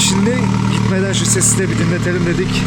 şimdi. Gitmeden şu sesi de bir dinletelim dedik.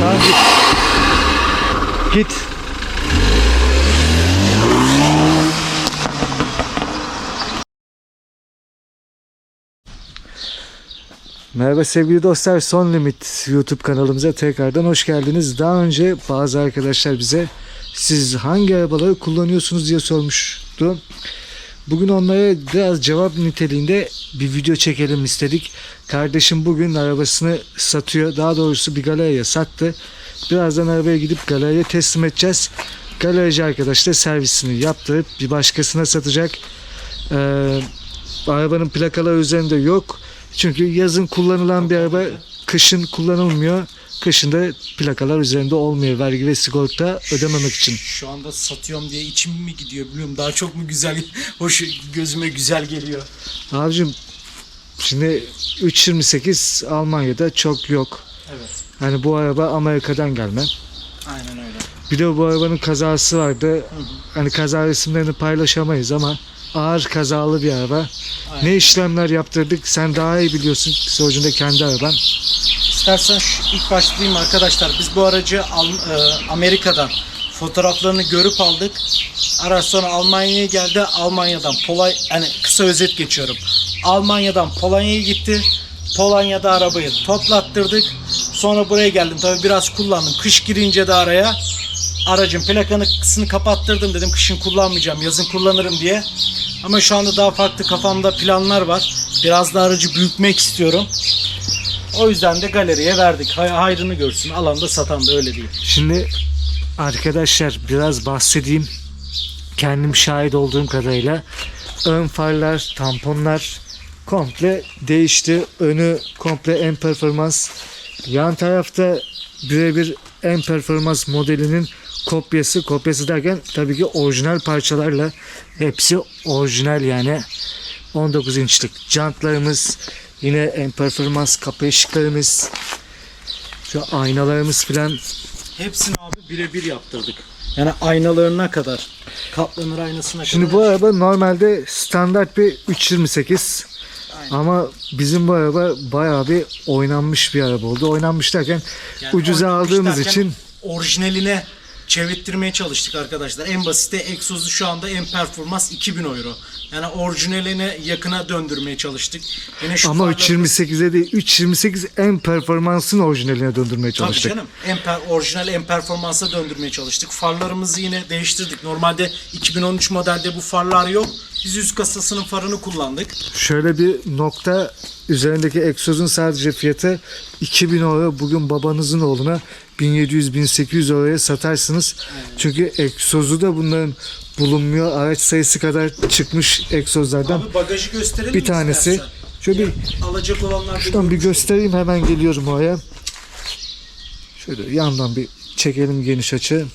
Tamam git. Git. Merhaba sevgili dostlar. Son Limit YouTube kanalımıza tekrardan hoş geldiniz. Daha önce bazı arkadaşlar bize siz hangi arabaları kullanıyorsunuz diye sormuştu. Bugün onlara biraz cevap niteliğinde bir video çekelim istedik. Kardeşim bugün arabasını satıyor. Daha doğrusu bir galeriye sattı. Birazdan arabaya gidip galeriye teslim edeceğiz. Galerici arkadaş da servisini yaptırıp bir başkasına satacak. Ee, arabanın plakaları üzerinde yok. Çünkü yazın kullanılan bir araba kışın kullanılmıyor. Kışın da plakalar üzerinde olmuyor vergi ve sigorta ödememek için. Şu anda satıyorum diye içim mi gidiyor bilmiyorum. Daha çok mu güzel, hoş gözüme güzel geliyor. Abicim şimdi 3.28 Almanya'da çok yok. Evet. Hani bu araba Amerika'dan gelme. Aynen öyle. Bir de bu arabanın kazası vardı. Hani kaza resimlerini paylaşamayız ama ağır kazalı bir araba. Aynen. Ne işlemler yaptırdık sen daha iyi biliyorsun. Sonucunda kendi araban. İstersen şu ilk başlayayım arkadaşlar. Biz bu aracı e, Amerika'dan fotoğraflarını görüp aldık. Araç sonra Almanya'ya geldi. Almanya'dan Polay hani kısa özet geçiyorum. Almanya'dan Polonya'ya gitti. Polonya'da arabayı toplattırdık. Sonra buraya geldim. Tabii biraz kullandım. Kış girince de araya aracın plakanısını kapattırdım dedim. Kışın kullanmayacağım, yazın kullanırım diye. Ama şu anda daha farklı kafamda planlar var. Biraz da aracı büyütmek istiyorum. O yüzden de galeriye verdik. Hay- hayrını görsün. Alanda satan da öyle değil. Şimdi arkadaşlar biraz bahsedeyim. Kendim şahit olduğum kadarıyla ön farlar, tamponlar komple değişti. Önü komple en performans. Yan tarafta birebir en performans modelinin kopyası. Kopyası derken tabii ki orijinal parçalarla hepsi orijinal yani. 19 inçlik jantlarımız yine en performans kapı ışıklarımız şu aynalarımız filan Hepsini abi birebir yaptırdık. Yani aynalarına kadar. Katlanır aynasına Şimdi kadar. bu araba normalde standart bir 328 Aynen. ama bizim bu araba bayağı bir oynanmış bir araba oldu. Oynanmış derken Yani ucuza aldığımız derken için orijinaline çevirttirmeye çalıştık arkadaşlar. En basiti egzozu şu anda en performans 2000 euro. Yani orijinaline yakına döndürmeye çalıştık. Yine şu ama farları- 328'e değil 328 en performansın orijinaline döndürmeye Tabii çalıştık. canım. En per- orijinal en performansa döndürmeye çalıştık. Farlarımızı yine değiştirdik. Normalde 2013 modelde bu farlar yok. Biz üst kasasının farını kullandık. Şöyle bir nokta üzerindeki egzozun sadece fiyatı 2000 euro. Bugün babanızın oğluna 1700-1800 euroya satarsınız. Çünkü egzozu da bunların bulunmuyor. Araç sayısı kadar çıkmış egzozlardan. Abi bagajı gösterelim Bir mi tanesi. istersen? Şöyle bir Alacak olanlar da Şuradan bir göstereyim hemen geliyorum oraya. Şöyle yandan bir çekelim geniş açı.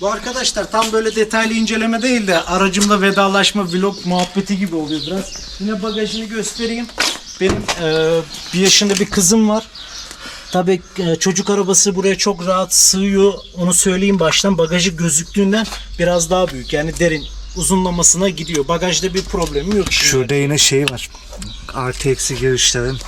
Bu arkadaşlar tam böyle detaylı inceleme değil de aracımla vedalaşma vlog muhabbeti gibi oluyor biraz. Yine bagajını göstereyim. Benim e, bir yaşında bir kızım var. Tabii e, çocuk arabası buraya çok rahat sığıyor. Onu söyleyeyim baştan. Bagajı gözüktüğünden biraz daha büyük. Yani derin uzunlamasına gidiyor. Bagajda bir problemim yok. Şurada yine şey var. Artı eksi girişlerin.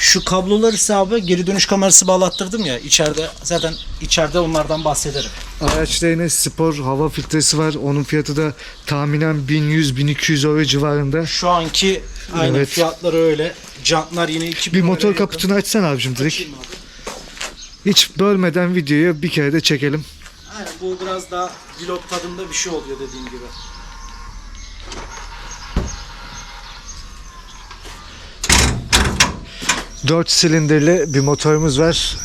Şu kabloları ise abi geri dönüş kamerası bağlattırdım ya. içeride zaten içeride onlardan bahsederim. Araçta yine spor hava filtresi var. Onun fiyatı da tahminen 1100-1200 euro civarında. Şu anki aynı Evet. fiyatları öyle. Jantlar yine 2000 Bir motor yakın. kaputunu açsana abicim direkt. Abi. Hiç bölmeden videoyu bir kere de çekelim. Aynen bu biraz daha vlog tadında bir şey oluyor dediğim gibi. Dört silindirli bir motorumuz var.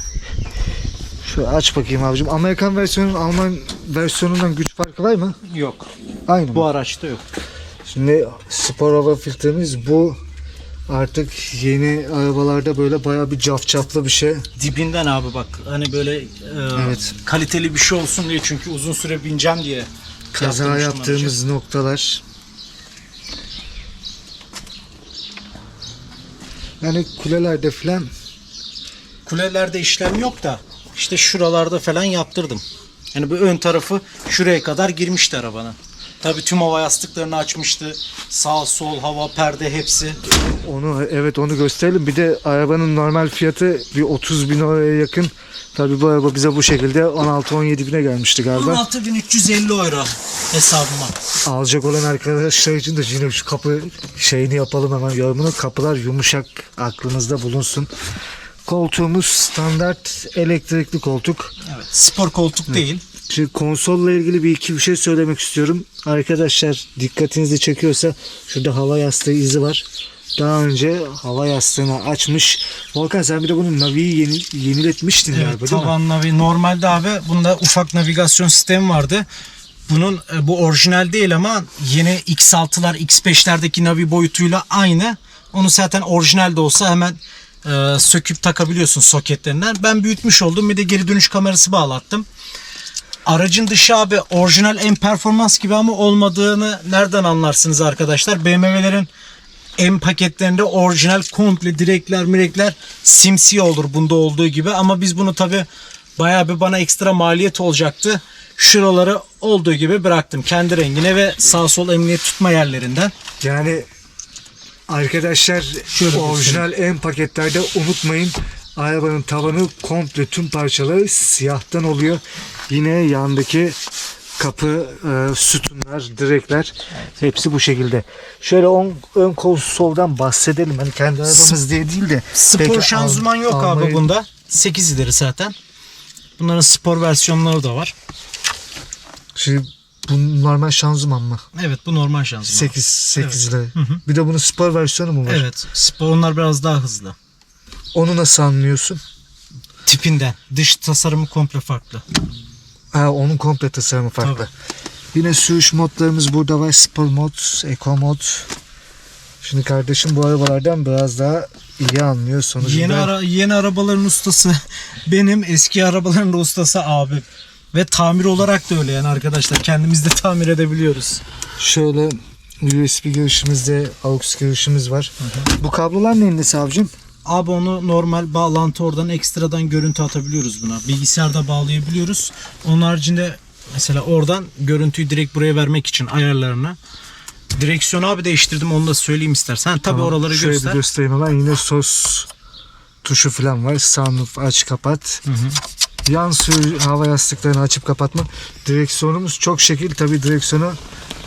Şu aç bakayım abicim. Amerikan versiyonun Alman versiyonundan güç farkı var mı? Yok. Aynı mı? Bu araçta yok. Şimdi spor hava filtremiz bu. Artık yeni arabalarda böyle bayağı bir cafcaflı bir şey. Dibinden abi bak hani böyle e, Evet. kaliteli bir şey olsun diye çünkü uzun süre bineceğim diye. Kaza yaptığımız noktalar. Yani kulelerde aracı. Kulelerde işlem yok da işte şuralarda falan yaptırdım. Yani bu ön tarafı şuraya kadar girmişti arabanın. Tabii tüm hava yastıklarını açmıştı. Sağ, sol, hava, perde hepsi. Onu evet onu gösterelim. Bir de arabanın normal fiyatı bir 30 bin euroya yakın. Tabii bu araba bize bu şekilde 16-17 bine gelmişti galiba. 16.350 euro hesabıma. Alacak olan arkadaşlar için de yine şu kapı şeyini yapalım hemen yorumunu. Kapılar yumuşak aklınızda bulunsun. Koltuğumuz standart elektrikli koltuk. Evet. Spor koltuk değil. Şimdi konsolla ilgili bir iki bir şey söylemek istiyorum. Arkadaşlar dikkatinizi çekiyorsa şurada hava yastığı izi var. Daha önce hava yastığını açmış. Volkan sen bir de bunun naviyi yeni, yeniletmiştin Evet, galiba değil mi? tavan navi. Normalde abi bunda ufak navigasyon sistemi vardı. Bunun e, bu orijinal değil ama yeni X6'lar X5'lerdeki navi boyutuyla aynı. Onu zaten orijinal de olsa hemen e, söküp takabiliyorsun soketlerinden. Ben büyütmüş oldum. Bir de geri dönüş kamerası bağlattım. Aracın dışı abi orijinal en performans gibi ama olmadığını nereden anlarsınız arkadaşlar? BMW'lerin M paketlerinde orijinal komple direkler mirekler simsiyah olur bunda olduğu gibi ama biz bunu tabi bayağı bir bana ekstra maliyet olacaktı. Şuraları olduğu gibi bıraktım kendi rengine ve sağ sol emniyet tutma yerlerinden. Yani arkadaşlar Şöyle orijinal en paketlerde unutmayın. Arabanın tavanı komple tüm parçaları siyahtan oluyor. Yine yandaki kapı, e, sütunlar, direkler hepsi bu şekilde. Şöyle ön, ön konsoldan bahsedelim. Hani kendi arabamız diye değil de. Spor peki şanzıman yok abi Almanya- bunda. 8 ileri zaten. Bunların spor versiyonları da var. Şimdi bu normal şanzıman mı? Evet bu normal şanzıman. 8 8 ile. Bir de bunun spor versiyonu mu var? Evet spor onlar biraz daha hızlı. Onu nasıl anlıyorsun? Tipinden. Dış tasarımı komple farklı. Ha, onun komple tasarımı farklı. Tabii. Yine sürüş modlarımız burada var. Spor mod, Eco mod. Şimdi kardeşim bu arabalardan biraz daha iyi anlıyor sonucunda. Yeni ara, yeni arabaların ustası benim, eski arabaların ustası abim. Ve tamir olarak da öyle yani arkadaşlar. Kendimiz de tamir edebiliyoruz. Şöyle USB girişimizde AUX girişimiz var. Bu kablolar neyin nesi abicim? Abi onu normal bağlantı oradan ekstradan görüntü atabiliyoruz buna. Bilgisayarda bağlayabiliyoruz. Onun haricinde mesela oradan görüntüyü direkt buraya vermek için ayarlarına. Direksiyonu abi değiştirdim onu da söyleyeyim istersen. Tabii Tamam, oraları şöyle göster. bir göstereyim hemen. Yine sos tuşu falan var. Sunroof aç kapat. Yan sürü hava yastıklarını açıp kapatma. Direksiyonumuz çok şekil. Tabii direksiyonu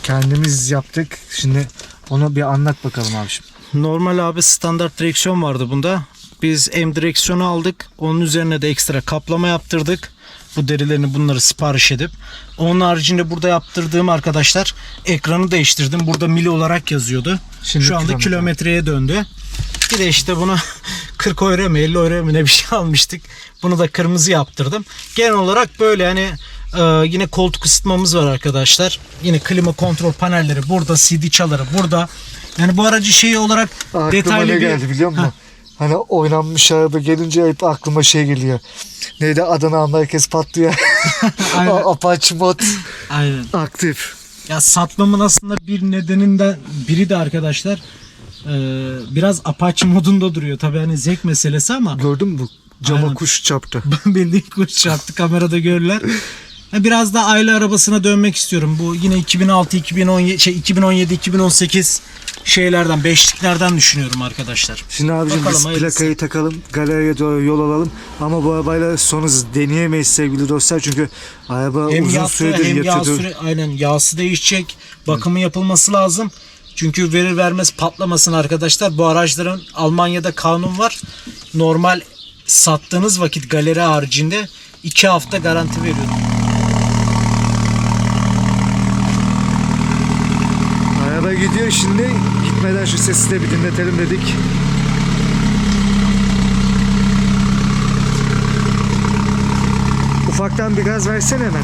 kendimiz yaptık. Şimdi onu bir anlat bakalım abiciğim. Normal abi standart direksiyon vardı bunda. Biz M direksiyonu aldık. Onun üzerine de ekstra kaplama yaptırdık. Bu derilerini bunları sipariş edip. Onun haricinde burada yaptırdığım arkadaşlar ekranı değiştirdim. Burada mili olarak yazıyordu. Şimdi Şu anda kilometre. kilometreye döndü. Bir de işte bunu 40 euro mu 50 euro mu ne bir şey almıştık. Bunu da kırmızı yaptırdım. Genel olarak böyle yani e, yine koltuk ısıtmamız var arkadaşlar. Yine klima kontrol panelleri burada, CD çaları burada. Yani bu aracı şey olarak Aklıma detaylı ne bir geldi biliyor musun? Hani oynanmış araba gelince hep aklıma şey geliyor. Neydi Adana merkez patlıyor. Aynen. Apache mod Aynen. aktif. Ya satmamın aslında bir nedeninden biri de arkadaşlar e, biraz Apache modunda duruyor. Tabii hani zevk meselesi ama Gördün mü bu? Cama Aynen. kuş çarptı. bildiğin kuş çarptı kamerada görürler. Biraz da aile arabasına dönmek istiyorum. Bu yine 2006, 2017, şey 2017, 2018 şeylerden, beşliklerden düşünüyorum arkadaşlar. Şimdi abicim Bakalım, biz hayırlısı. plakayı takalım. Galeriye doğru yol alalım. Ama bu arabayla son hız deneyemeyiz sevgili dostlar. Çünkü araba Hem uzun yağsı süredir hem yağ yatıyordu. süre, aynen yağsı değişecek. Bakımı yapılması lazım. Çünkü verir vermez patlamasın arkadaşlar. Bu araçların Almanya'da kanun var. Normal sattığınız vakit galeri haricinde 2 hafta garanti veriyor. Gidiyor şimdi. Gitmeden şu sesi de bir dinletelim dedik. Ufaktan bir gaz versene hemen.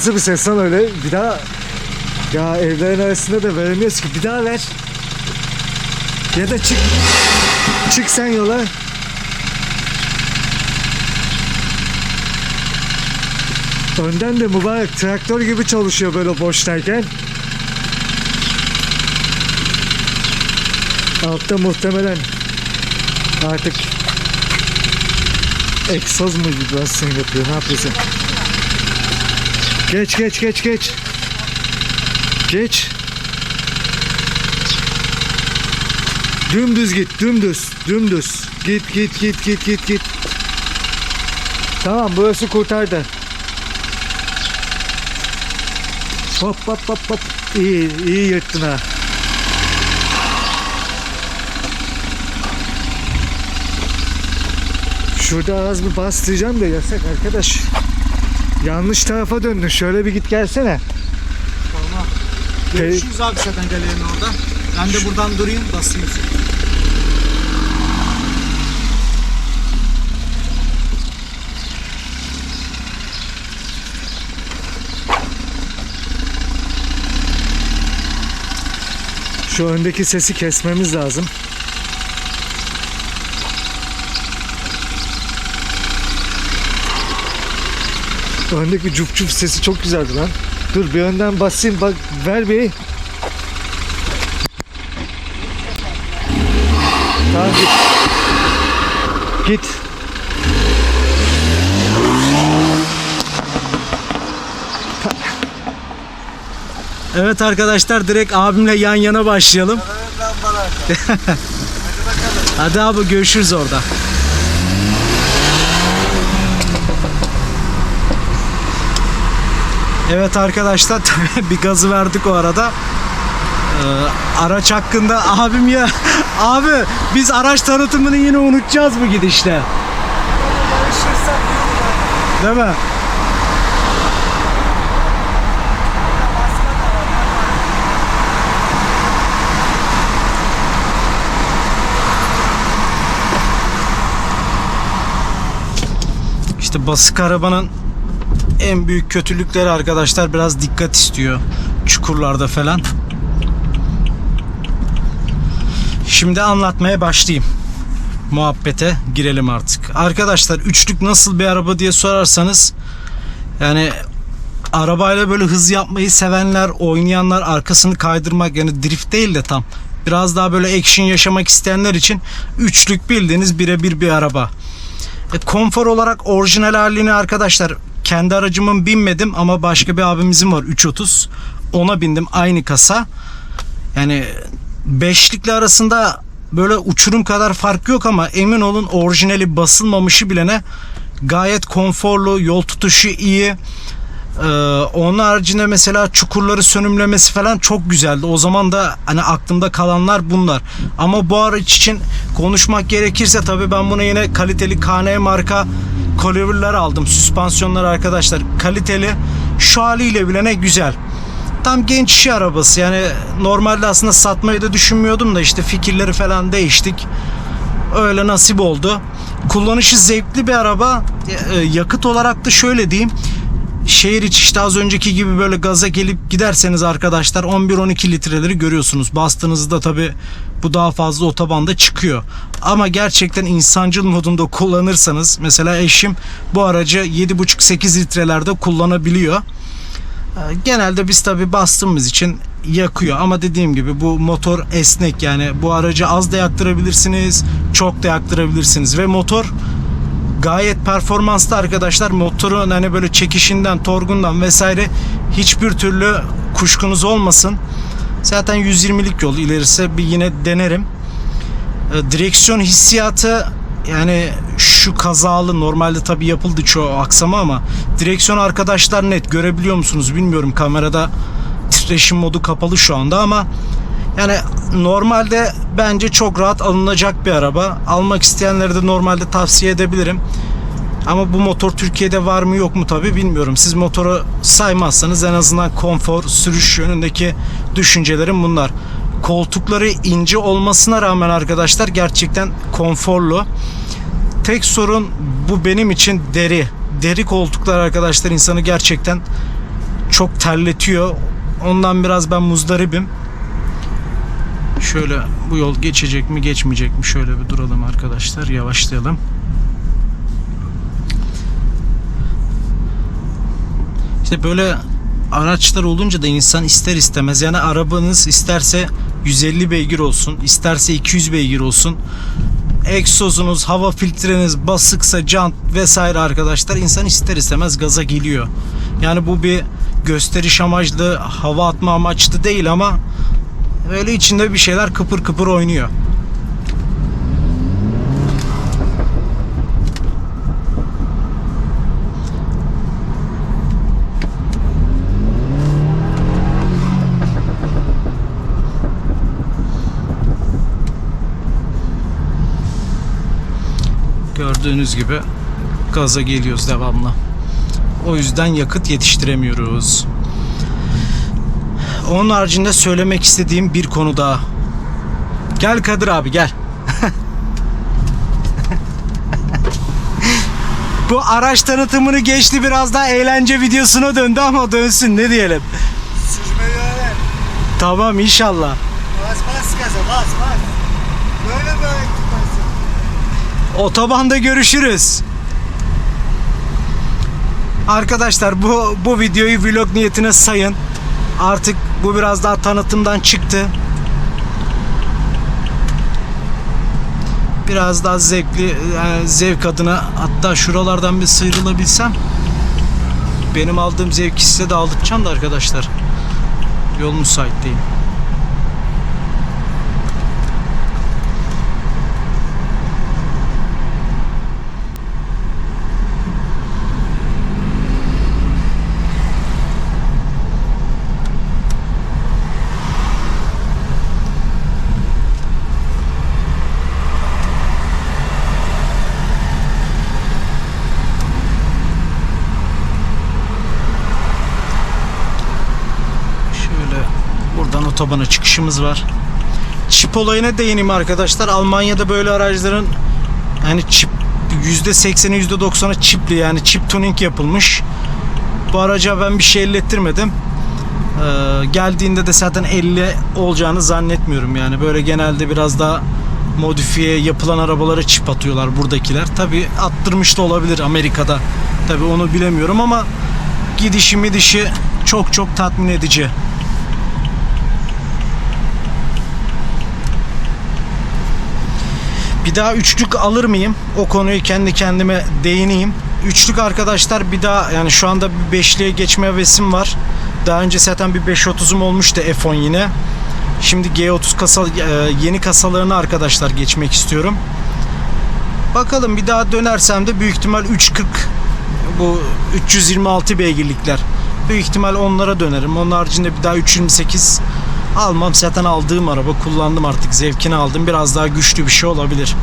Nasıl bir ses lan öyle? Bir daha ya evlerin arasında da veremiyoruz ki. Bir daha ver. Ya da çık. Çık sen yola. Önden de mübarek traktör gibi çalışıyor böyle boştayken. Altta muhtemelen artık egzoz mu vibrasyon yapıyor ne yapıyorsun? Geç geç geç geç. Geç. Dümdüz git dümdüz dümdüz. Git git git git git git. Tamam burası kurtardı. Hop hop hop hop. İyi iyi yırttın ha. Şurada az bir bastıracağım da yasak arkadaş. Yanlış tarafa döndün. Şöyle bir git gelsene. Tamam. Görüşürüz abi zaten galerin orada. Ben de buradan durayım basayım. Şu öndeki sesi kesmemiz lazım. Öndeki cuf cuf sesi çok güzeldi lan. Dur bir önden basayım bak ver bir. Tamam git. Git. Evet arkadaşlar direkt abimle yan yana başlayalım. Hadi abi görüşürüz orada. Evet arkadaşlar bir gazı verdik o arada. Ee, araç hakkında abim ya abi biz araç tanıtımını yine unutacağız bu gidişte. Değil mi? İşte basık arabanın en büyük kötülükleri arkadaşlar biraz dikkat istiyor çukurlarda falan. Şimdi anlatmaya başlayayım. Muhabbete girelim artık. Arkadaşlar üçlük nasıl bir araba diye sorarsanız yani arabayla böyle hız yapmayı sevenler, oynayanlar, arkasını kaydırmak yani drift değil de tam biraz daha böyle action yaşamak isteyenler için üçlük bildiğiniz birebir bir araba. E, konfor olarak orijinal halini arkadaşlar kendi aracımın binmedim ama başka bir abimizin var 330. Ona bindim aynı kasa. Yani beşlikle arasında böyle uçurum kadar fark yok ama emin olun orijinali basılmamışı bilene gayet konforlu, yol tutuşu iyi. Ee, onun haricinde mesela çukurları sönümlemesi falan çok güzeldi. O zaman da hani aklımda kalanlar bunlar. Ama bu araç için konuşmak gerekirse tabii ben buna yine kaliteli KN marka Coliver'lar aldım. Süspansiyonlar arkadaşlar kaliteli. Şu haliyle bile ne güzel. Tam genç işi arabası yani normalde aslında satmayı da düşünmüyordum da işte fikirleri falan değiştik. Öyle nasip oldu. Kullanışı zevkli bir araba. E, Yakıt olarak da şöyle diyeyim. Şehir içi işte az önceki gibi böyle gaza gelip giderseniz arkadaşlar 11-12 litreleri görüyorsunuz. Bastığınızda tabi bu daha fazla otobanda çıkıyor. Ama gerçekten insancıl modunda kullanırsanız mesela eşim bu aracı 7,5-8 litrelerde kullanabiliyor. Ee, Genelde biz tabi bastığımız için yakıyor ama dediğim gibi bu motor esnek yani bu aracı az da yaktırabilirsiniz çok da yaktırabilirsiniz ve motor gayet performanslı arkadaşlar. Motorun hani böyle çekişinden torgundan vesaire hiçbir türlü kuşkunuz olmasın. Zaten 120'lik yol. İlerisi bir yine denerim. Ee, direksiyon hissiyatı yani şu kazalı normalde tabi yapıldı çoğu aksama ama direksiyon arkadaşlar net. Görebiliyor musunuz bilmiyorum. Kamerada titreşim modu kapalı şu anda ama yani normalde bence çok rahat alınacak bir araba. Almak isteyenlere de normalde tavsiye edebilirim. Ama bu motor Türkiye'de var mı yok mu tabi bilmiyorum. Siz motoru saymazsanız en azından konfor, sürüş yönündeki düşüncelerim bunlar. Koltukları ince olmasına rağmen arkadaşlar gerçekten konforlu. Tek sorun bu benim için deri. Deri koltuklar arkadaşlar insanı gerçekten çok terletiyor. Ondan biraz ben muzdaribim. Şöyle bu yol geçecek mi geçmeyecek mi şöyle bir duralım arkadaşlar yavaşlayalım. İşte böyle araçlar olunca da insan ister istemez yani arabanız isterse 150 beygir olsun isterse 200 beygir olsun egzozunuz hava filtreniz basıksa jant vesaire arkadaşlar insan ister istemez gaza geliyor. Yani bu bir gösteriş amaçlı hava atma amaçlı değil ama öyle içinde bir şeyler kıpır kıpır oynuyor. Gördüğünüz gibi gaza geliyoruz devamlı. O yüzden yakıt yetiştiremiyoruz. Onun haricinde söylemek istediğim bir konu daha. Gel Kadir abi gel. Bu araç tanıtımını geçti biraz daha eğlence videosuna döndü ama dönsün ne diyelim. Sürmeyi öğren. Tamam inşallah. Bas bas gaza bas bas. Böyle böyle gitmezsin. Otobanda görüşürüz. Arkadaşlar bu bu videoyu vlog niyetine sayın. Artık bu biraz daha tanıtımdan çıktı. Biraz daha zevkli yani zevk adına hatta şuralardan bir sıyrılabilsem benim aldığım zevki size de aldıracağım da arkadaşlar. Yol müsait değil. Şöyle buradan otobana çıkışımız var. Çip olayına değineyim arkadaşlar. Almanya'da böyle araçların yani çip %80'i %90'ı çipli yani çip tuning yapılmış. Bu araca ben bir şey ellettirmedim. Ee, geldiğinde de zaten 50 olacağını zannetmiyorum yani. Böyle genelde biraz daha modifiye yapılan arabalara çip atıyorlar buradakiler. Tabi attırmış da olabilir Amerika'da. Tabi onu bilemiyorum ama gidişi midişi çok çok tatmin edici. Bir daha üçlük alır mıyım? O konuyu kendi kendime değineyim. Üçlük arkadaşlar bir daha yani şu anda bir beşliğe geçme hevesim var. Daha önce zaten bir 530'um olmuştu F10 yine. Şimdi G30 kasa, e, yeni kasalarını arkadaşlar geçmek istiyorum. Bakalım bir daha dönersem de büyük ihtimal 340 bu 326 beygirlikler. Büyük ihtimal onlara dönerim. Onun haricinde bir daha 328 almam. Zaten aldığım araba kullandım artık. Zevkini aldım. Biraz daha güçlü bir şey olabilir.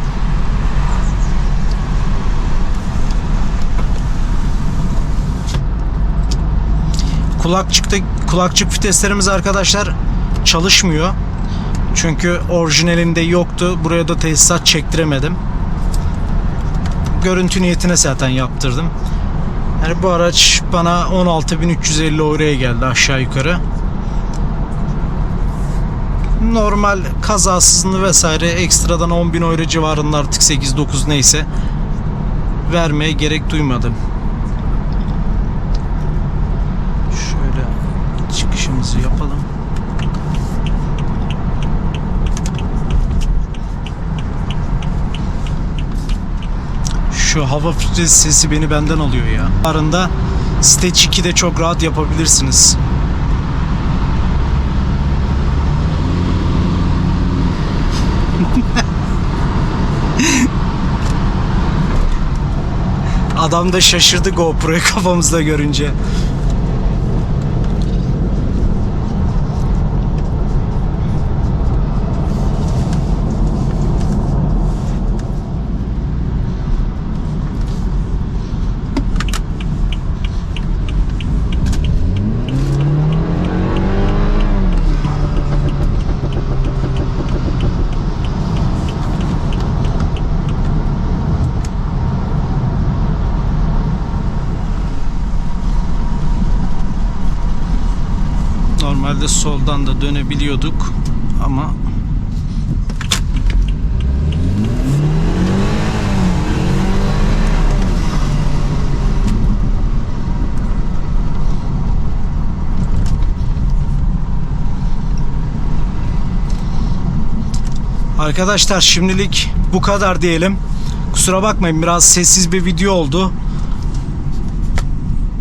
Kulakçıkta kulakçık viteslerimiz arkadaşlar çalışmıyor. Çünkü orijinalinde yoktu. Buraya da tesisat çektiremedim. Görüntü niyetine zaten yaptırdım. Yani bu araç bana 16.350 euroya geldi aşağı yukarı. Normal kazasızlığı vesaire ekstradan 10.000 euro civarında artık 8-9 neyse vermeye gerek duymadım. Şöyle çıkışımızı yapalım. Şu hava filtresi sesi beni benden alıyor ya. Arında Stage 2'de çok rahat yapabilirsiniz. Adam da şaşırdı GoPro'yu kafamızda görünce. Normalde soldan da dönebiliyorduk ama Arkadaşlar şimdilik bu kadar diyelim. Kusura bakmayın biraz sessiz bir video oldu.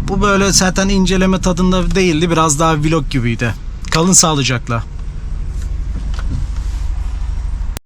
Bu böyle zaten inceleme tadında değildi. Biraz daha vlog gibiydi. Kalın sağlıcakla.